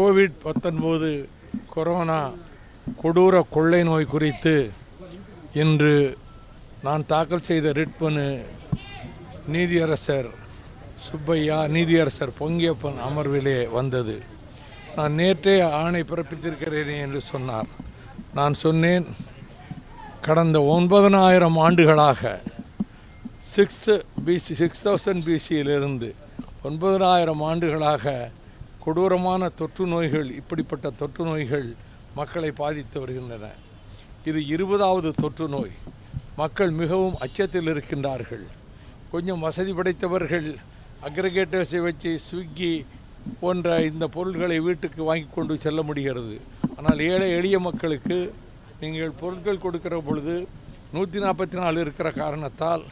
Covid பத்தொன்பது corona கொடூர கொள்ளை நோய் குறித்து இன்று நான் தாக்கல் செய்த ரிட்மனு நீதியரசர் சுப்பையா நீதியரசர் பொங்கியப்பன் அமர்விலே வந்தது. நான் நேற்றே ஆணை பிறப்பித்திருக்கிறேனே என்று சொன்னார். நான் சொன்னேன் கடந்த ஒன்பதனாயிரம் ஆண்டுகளாக சிக்ஸ் பிசி சிக்ஸ் தௌசண்ட் பிசியிலிருந்து ஒன்பதனாயிரம் ஆண்டுகளாக கொடூரமான தொற்று நோய்கள் இப்படிப்பட்ட தொற்று நோய்கள் மக்களை பாதித்து வருகின்றன. இது இருபதாவது தொற்று நோய். மக்கள் மிகவும் அச்சத்தில் இருக்கின்றார்கள். கொஞ்சம் வசதி படைத்தவர்கள் அக்ரிகேட்டர்ஸை வச்சு ஸ்விக்கி போன்ற இந்த பொருள்களை வீட்டுக்கு வாங்கி கொண்டு செல்ல முடிகிறது. ஆனால் ஏழை எளிய மக்களுக்கு நீங்கள் பொருட்கள் கொடுக்கிற பொழுது நூற்றி நாற்பத்தி நாலு இருக்கிற காரணத்தால்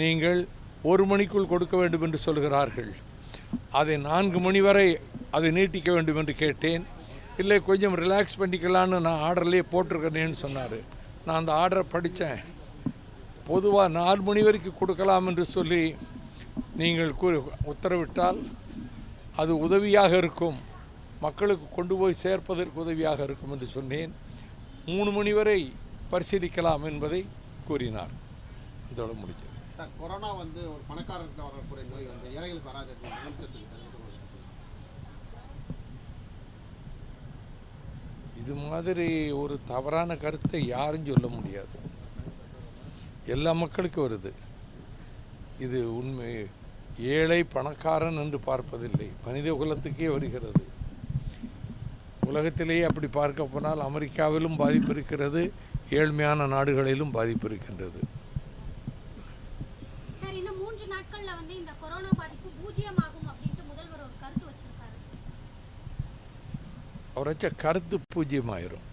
நீங்கள் ஒரு மணிக்குள் கொடுக்க வேண்டும் என்று சொல்கிறார்கள். அதை நான்கு மணி வரை அதை நீட்டிக்க வேண்டும் என்று கேட்டேன். இல்லை கொஞ்சம் ரிலாக்ஸ் பண்ணிக்கலான்னு நான் ஆர்டர்லேயே போட்டிருக்கிறேன்னு சொன்னார். நான் அந்த ஆர்டரை படித்தேன். பொதுவாக நாலு மணி வரைக்கும் கொடுக்கலாம் என்று சொல்லி நீங்கள் கூறி உத்தரவிட்டால் அது உதவியாக இருக்கும். மக்களுக்கு கொண்டு போய் சேர்ப்பதற்கு உதவியாக இருக்கும் என்று சொன்னேன். மூணு மணி வரை பரிசீலிக்கலாம் என்பதை கூறினார். இதோட முடிஞ்சது. சார் கொரோனா வந்து ஒரு பணக்காரர்கிட்ட வரக்கூடிய நோய் வந்து ஏழைகள் வராது இது மாதிரி ஒரு தவறான கருத்தை யாரும் சொல்ல முடியாது. எல்லா மக்களுக்கும் வருது. இது உண்மை. ஏழை பணக்காரன் என்று பார்ப்பதில்லை. மனித குலத்துக்கே வருகிறது. உலகத்திலேயே அப்படி பார்க்க போனால் அமெரிக்காவிலும் பாதிப்பு இருக்கிறது ஏழ்மையான நாடுகளிலும் பாதிப்பு இருக்கின்றது சார் இன்னும் மூன்று நாட்கள்ல வந்து இந்த கொரோனா பாதிப்பு பூஜ்ஜியமாகும் அப்படின்ட்டு முதல்வர் ஒரு கருத்து வச்சிருக்காரு அவர் வச்ச கருத்து பூஜ்ஜியமாயிரும்